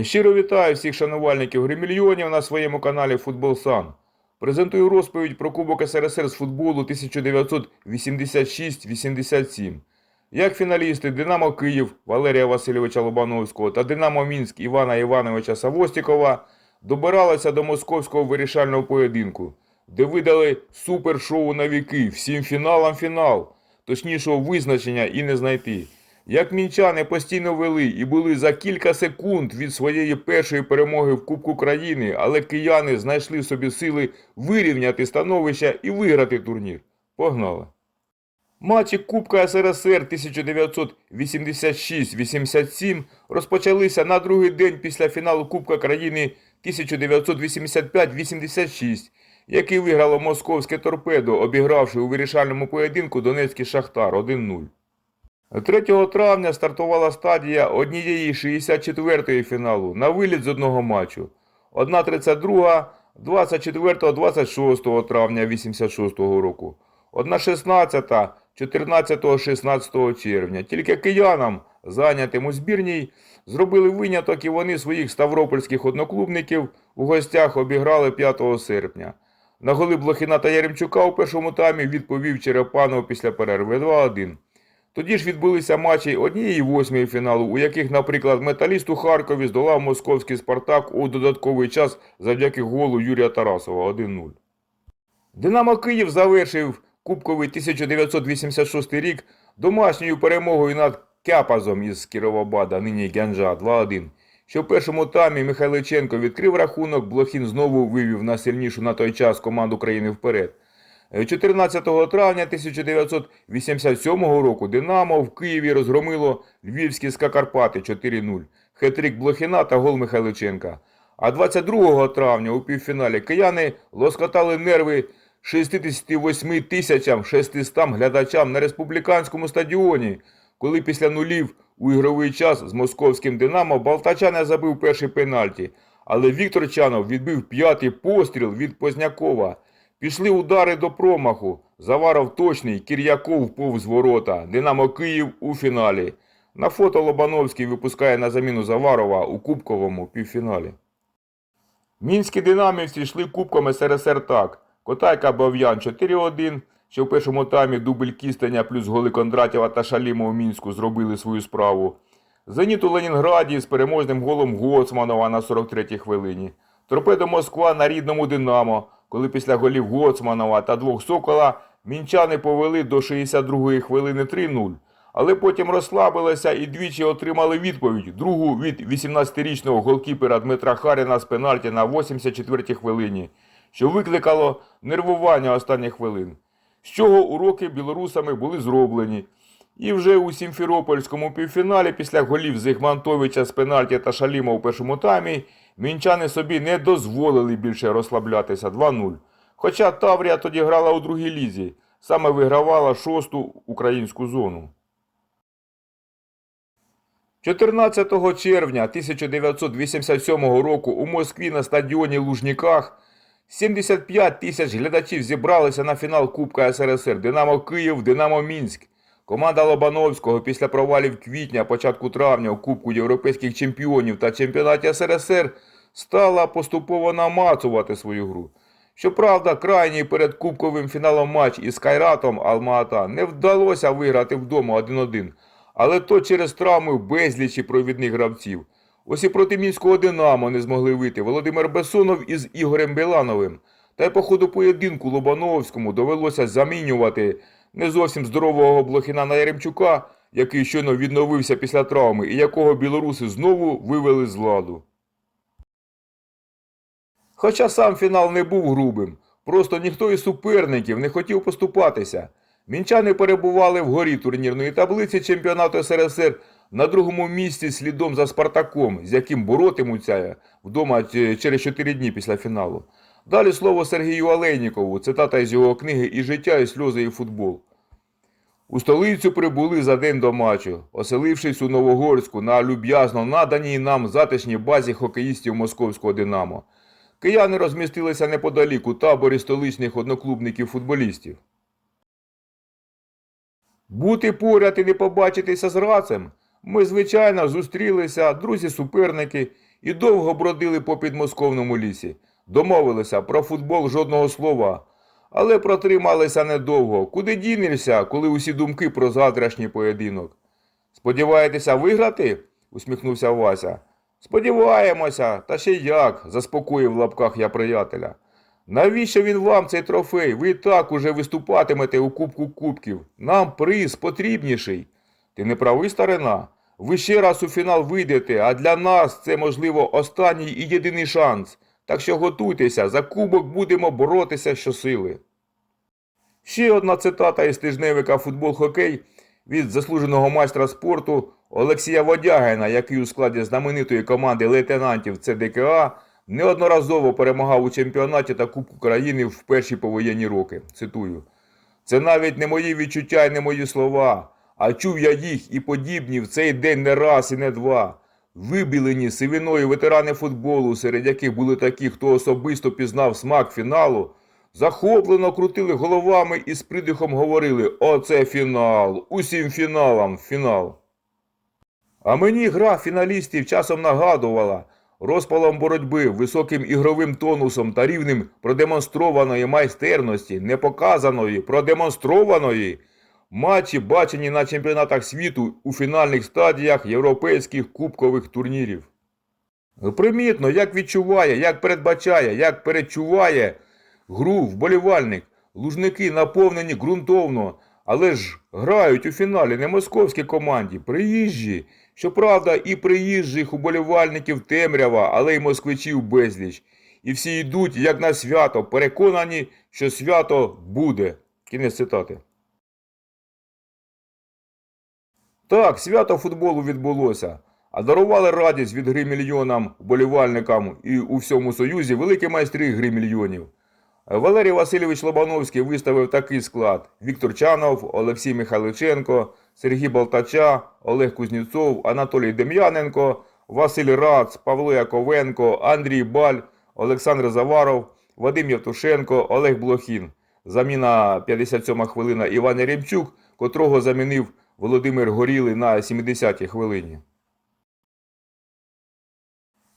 Щиро вітаю всіх шанувальників гримільйонів на своєму каналі Футбол Сан. Презентую розповідь про Кубок СРСР з футболу 1986-87. Як фіналісти Динамо Київ Валерія Васильовича Лобановського та Динамо Мінськ Івана Івановича Савостікова добиралися до московського вирішального поєдинку, де видали супершоу на віки, всім фіналам фінал, точнішого визначення і не знайти. Як мінчани постійно вели і були за кілька секунд від своєї першої перемоги в Кубку країни, але кияни знайшли собі сили вирівняти становище і виграти турнір. Погнали! Матчі Кубка СРСР 1986-87 розпочалися на другий день після фіналу Кубка країни 1985-86, який виграло московське торпедо, обігравши у вирішальному поєдинку Донецький Шахтар 1-0. 3 травня стартувала стадія однієї 64-ї фіналу на виліт з одного матчу. 1.32 24-26 травня 86 року. 1.16 14-16 червня. Тільки киянам, зайнятим у збірній, зробили виняток і вони своїх ставропольських одноклубників у гостях обіграли 5 серпня. На голи Блохіна та Яремчука у першому таймі відповів Черепанов після перерви 2-1. Тоді ж відбулися матчі однієї восьмої фіналу, у яких, наприклад, металіст у Харкові здолав московський Спартак у додатковий час завдяки голу Юрія Тарасова 1-0. Динамо Київ завершив Кубковий 1986 рік домашньою перемогою над Кяпазом із Кіровобада, нині Гянджа 2-1. Що в першому таймі Михайличенко відкрив рахунок, Блохін знову вивів на сильнішу на той час команду країни вперед. 14 травня 1987 року Динамо в Києві розгромило львівські Скакарпати 4-0, хетрик Блохіна та гол Михайличенка. А 22 травня у півфіналі кияни лоскотали нерви 68 тисячам 600 глядачам на республіканському стадіоні, коли після нулів у ігровий час з московським Динамо Балтача забив перший пенальті, але Віктор Чанов відбив п'ятий постріл від Познякова. Пішли удари до промаху. Заваров точний, Кір'яков повз ворота. Динамо Київ у фіналі. На фото Лобановський випускає на заміну Заварова у кубковому півфіналі. Мінські динамівці йшли кубком СРСР так. Котайка Бав'ян 4-1, що в першому таймі дубль Кістеня плюс голи Кондратєва та Шаліма у Мінську зробили свою справу. Зеніт у Ленінграді з переможним голом Гоцманова на 43-й хвилині. Торпедо Москва на рідному Динамо, коли після голів Гоцманова та двох Сокола мінчани повели до 62-ї хвилини 3-0. Але потім розслабилися і двічі отримали відповідь, другу від 18-річного голкіпера Дмитра Харіна з пенальті на 84-й хвилині, що викликало нервування останніх хвилин. З чого уроки білорусами були зроблені. І вже у Сімферопольському півфіналі після голів Зигмантовича з пенальті та Шаліма у першому таймі мінчани собі не дозволили більше розслаблятися 2-0. Хоча Таврія тоді грала у другій лізі, саме вигравала шосту українську зону. 14 червня 1987 року у Москві на стадіоні Лужніках 75 тисяч глядачів зібралися на фінал Кубка СРСР Динамо Київ, Динамо Мінськ. Команда Лобановського після провалів квітня, початку травня у Кубку європейських чемпіонів та чемпіонаті СРСР стала поступово намацувати свою гру. Щоправда, крайній перед кубковим фіналом матч із Кайратом Алма-Ата не вдалося виграти вдома 1-1, але то через травми безлічі провідних гравців. Ось і проти мінського Динамо не змогли вийти Володимир Бесонов із Ігорем Білановим. Та й по ходу поєдинку Лобановському довелося замінювати не зовсім здорового Блохіна на Яремчука, який щойно відновився після травми, і якого білоруси знову вивели з ладу. Хоча сам фінал не був грубим, просто ніхто із суперників не хотів поступатися. Мінчани перебували вгорі турнірної таблиці чемпіонату СРСР на другому місці слідом за Спартаком, з яким боротимуться вдома через 4 дні після фіналу. Далі слово Сергію Олейнікову, цитата із його книги І життя, і сльози, і футбол. У столицю прибули за день до матчу, оселившись у Новогорську на люб'язно наданій нам затишній базі хокеїстів московського Динамо. Кияни розмістилися неподалік у таборі столичних одноклубників футболістів. Бути поряд і не побачитися з рацем. Ми, звичайно, зустрілися, друзі-суперники, і довго бродили по підмосковному лісі. Домовилися про футбол жодного слова, але протрималися недовго. Куди дінешся, коли усі думки про завтрашній поєдинок? Сподіваєтеся виграти? усміхнувся Вася. Сподіваємося, та ще як, заспокоїв в лапках я приятеля. Навіщо він вам цей трофей? Ви і так уже виступатимете у Кубку Кубків. Нам приз потрібніший. Ти не правий, старина. Ви ще раз у фінал вийдете, а для нас це, можливо, останній і єдиний шанс. Так що готуйтеся, за кубок будемо боротися щосили. Ще одна цитата із тижневика Футбол-хокей від заслуженого майстра спорту Олексія Водягина, який у складі знаменитої команди лейтенантів ЦДКА неодноразово перемагав у чемпіонаті та Кубку країни в перші повоєнні роки. Цитую. Це навіть не мої відчуття і не мої слова, а чув я їх і подібні в цей день не раз і не два. Вибілені сивиною ветерани футболу, серед яких були такі, хто особисто пізнав смак фіналу, захоплено крутили головами і з придихом говорили Оце фінал! Усім фіналам фінал. А мені гра фіналістів часом нагадувала розпалом боротьби, високим ігровим тонусом та рівнем продемонстрованої майстерності, не показаної, продемонстрованої. Матчі бачені на чемпіонатах світу у фінальних стадіях європейських кубкових турнірів. Примітно, як відчуває, як передбачає, як передчуває гру вболівальник. Лужники наповнені ґрунтовно, але ж грають у фіналі не московській команді, приїжджі. Щоправда, і приїжджих уболівальників темрява, але й москвичів безліч. І всі йдуть, як на свято, переконані, що свято буде. Кінець цитати. Так, свято футболу відбулося, а дарували радість від гри мільйонам вболівальникам і у всьому Союзі великі майстри гри мільйонів. Валерій Васильович Лобановський виставив такий склад: Віктор Чанов, Олексій Михайличенко, Сергій Болтача, Олег Кузнєцов, Анатолій Дем'яненко, Василь Рац, Павло Яковенко, Андрій Баль, Олександр Заваров, Вадим Євтушенко, Олег Блохін. Заміна 57 хвилина Іван Яремчук, котрого замінив Володимир Горілий на 70-й хвилині.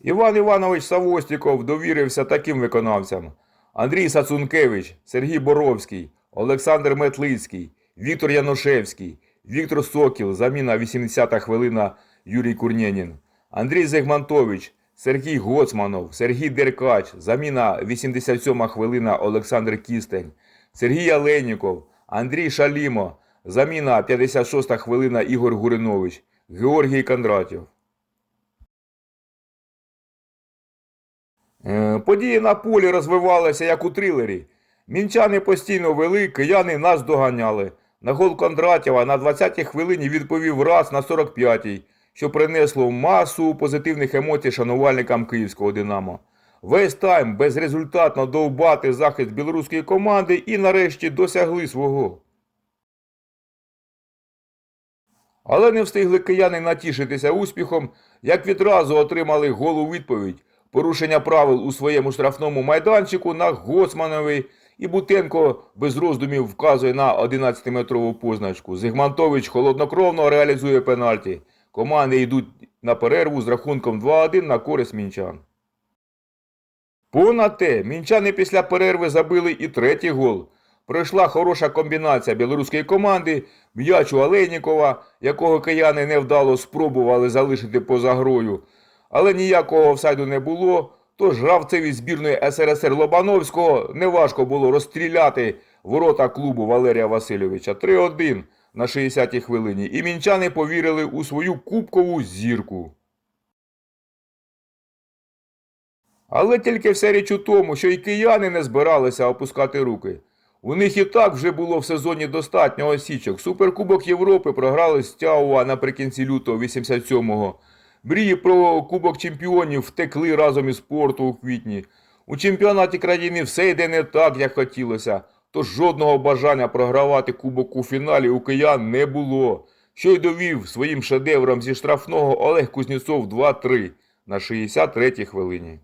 Іван Іванович Савостіков довірився таким виконавцям. Андрій Сацункевич, Сергій Боровський, Олександр Метлицький, Віктор Янушевський, Віктор Сокіл, заміна 80-та хвилина Юрій Курнєнін, Андрій Зигмантович, Сергій Гоцманов, Сергій Деркач, заміна 87 хвилина Олександр Кістень, Сергій Аленіков, Андрій Шалімо, заміна 56 хвилина Ігор Гуринович, Георгій Кондратів. Е, Події на полі розвивалися як у трилері. Мінчани постійно вели, кияни нас доганяли. На гол Кондратєва на 20-й хвилині відповів раз на 45-й, що принесло масу позитивних емоцій шанувальникам київського Динамо. Весь тайм безрезультатно довбати захист білоруської команди і нарешті досягли свого. Але не встигли кияни натішитися успіхом, як відразу отримали голу відповідь. Порушення правил у своєму штрафному майданчику на Гоцмановій і Бутенко без роздумів вказує на 11-метрову позначку. Зигмантович холоднокровно реалізує пенальті. Команди йдуть на перерву з рахунком 2-1 на користь мінчан. Понад те, мінчани після перерви забили і третій гол. Пройшла хороша комбінація білоруської команди, м'ячу Алейнікова, якого кияни невдало спробували залишити поза грою. Але ніякого офсайду не було, тож гравцеві збірної СРСР Лобановського неважко було розстріляти ворота клубу Валерія Васильовича 3-1 на 60-й хвилині. І мінчани повірили у свою кубкову зірку. Але тільки вся річ у тому, що і кияни не збиралися опускати руки. У них і так вже було в сезоні достатньо осічок. Суперкубок Європи програли з Тяуа наприкінці лютого 87-го. Мрії про Кубок Чемпіонів втекли разом із спорту у квітні. У чемпіонаті країни все йде не так, як хотілося, тож жодного бажання програвати кубок у фіналі у киян не було. Що й довів своїм шедевром зі штрафного Олег Кузнєцов 2-3 на 63-й хвилині.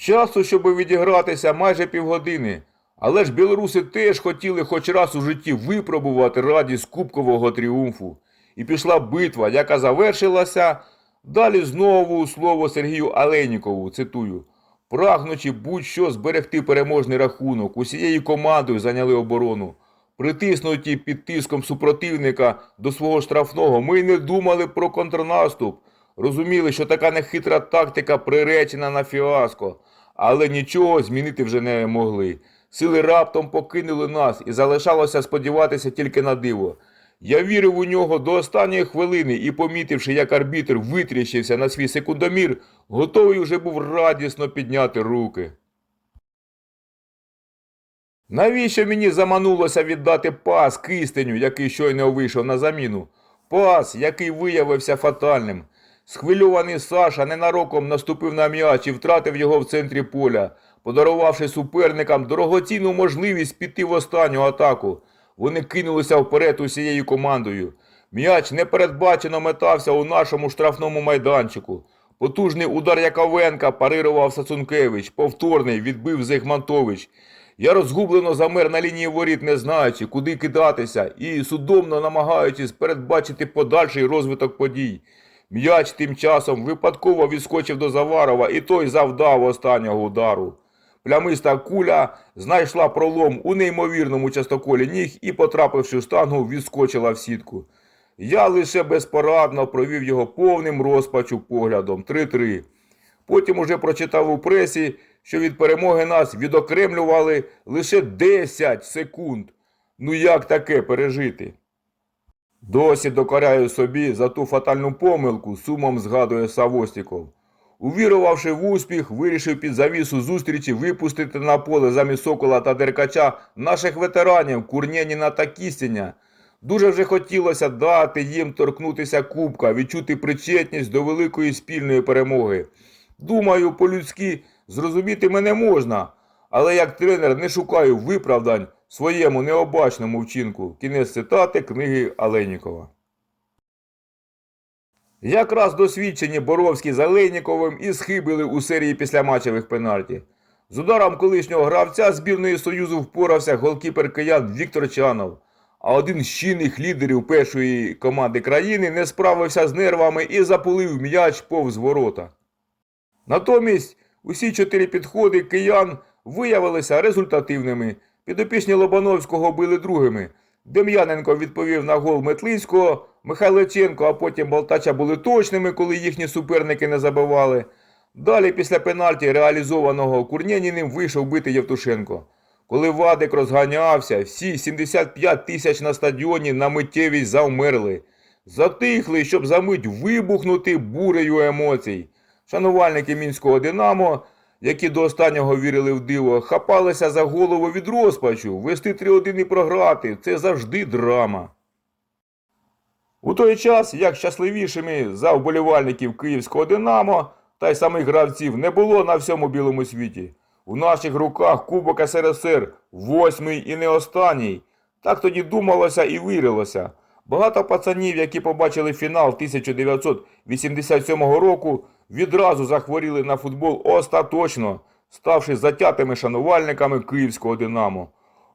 Часу, щоб відігратися майже півгодини. Але ж білоруси теж хотіли хоч раз у житті випробувати радість кубкового тріумфу. і пішла битва, яка завершилася. Далі знову слово Сергію Алейнікову, цитую. Прагнучи будь-що зберегти переможний рахунок, усією командою зайняли оборону. Притиснуті під тиском супротивника до свого штрафного, ми не думали про контрнаступ. Розуміли, що така нехитра тактика приречена на фіаско, але нічого змінити вже не могли. Сили раптом покинули нас і залишалося сподіватися тільки на диво. Я вірив у нього до останньої хвилини і, помітивши, як арбітр витріщився на свій секундомір, готовий уже був радісно підняти руки. Навіщо мені заманулося віддати пас кистеню, який щойно вийшов на заміну? Пас, який виявився фатальним. Схвильований Саша ненароком наступив на м'яч і втратив його в центрі поля, подарувавши суперникам дорогоцінну можливість піти в останню атаку. Вони кинулися вперед усією командою. М'яч непередбачено метався у нашому штрафному майданчику. Потужний удар Яковенка парирував Сацункевич, повторний відбив Зигмантович. Я розгублено замер на лінії воріт, не знаючи, куди кидатися, і судомно намагаючись передбачити подальший розвиток подій. М'яч тим часом випадково відскочив до Заварова, і той завдав останнього удару. Плямиста куля знайшла пролом у неймовірному частоколі ніг і, потрапивши в штангу, відскочила в сітку. Я лише безпорадно провів його повним розпачу поглядом 3-3. Потім уже прочитав у пресі, що від перемоги нас відокремлювали лише 10 секунд. Ну як таке пережити? Досі докоряю собі за ту фатальну помилку, сумом згадує Савостіков. Увірувавши в успіх, вирішив під завісу зустрічі випустити на поле замість Сокола та Деркача наших ветеранів Курнєніна та Кістіня. Дуже вже хотілося дати їм торкнутися кубка, відчути причетність до великої спільної перемоги. Думаю, по-людськи зрозуміти мене можна, але як тренер не шукаю виправдань своєму необачному вчинку. Кінець цитати книги Аленікова. Якраз досвідчені Боровський з Алейніковим і схибили у серії післяматчевих пенальті. З ударом колишнього гравця збірної Союзу впорався голкіпер киян Віктор Чанов. А один з чинних лідерів першої команди країни не справився з нервами і запулив м'яч повз ворота. Натомість усі чотири підходи киян виявилися результативними. Підопічні Лобановського били другими. Дем'яненко відповів на гол Метлицького, Михайличенко, а потім Болтача були точними, коли їхні суперники не забивали. Далі після пенальті реалізованого Курнєніним вийшов бити Євтушенко. Коли Вадик розганявся, всі 75 тисяч на стадіоні на миттєвість завмерли. Затихли, щоб за мить вибухнути бурею емоцій. Шанувальники мінського Динамо, які до останнього вірили в диво, хапалися за голову від розпачу. Вести 3-1 і програти це завжди драма. У той час, як щасливішими за вболівальників київського Динамо та й самих гравців не було на всьому білому світі. У наших руках Кубок СРСР, восьмий і не останній. Так тоді думалося і вірилося. Багато пацанів, які побачили фінал 1987 року, відразу захворіли на футбол остаточно, ставши затятими шанувальниками київського Динамо.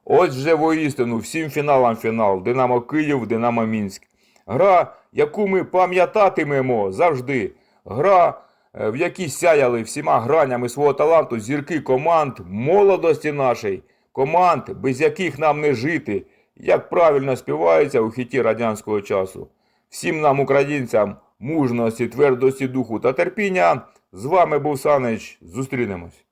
Ось вже воістину всім фіналам фінал Динамо Київ, Динамо Мінськ. Гра, яку ми пам'ятатимемо завжди. Гра, е, в якій сяяли всіма гранями свого таланту зірки команд молодості нашої, команд, без яких нам не жити, як правильно співається у хіті радянського часу. Всім нам, українцям, мужності, твердості духу та терпіння. З вами був Санич. Зустрінемось.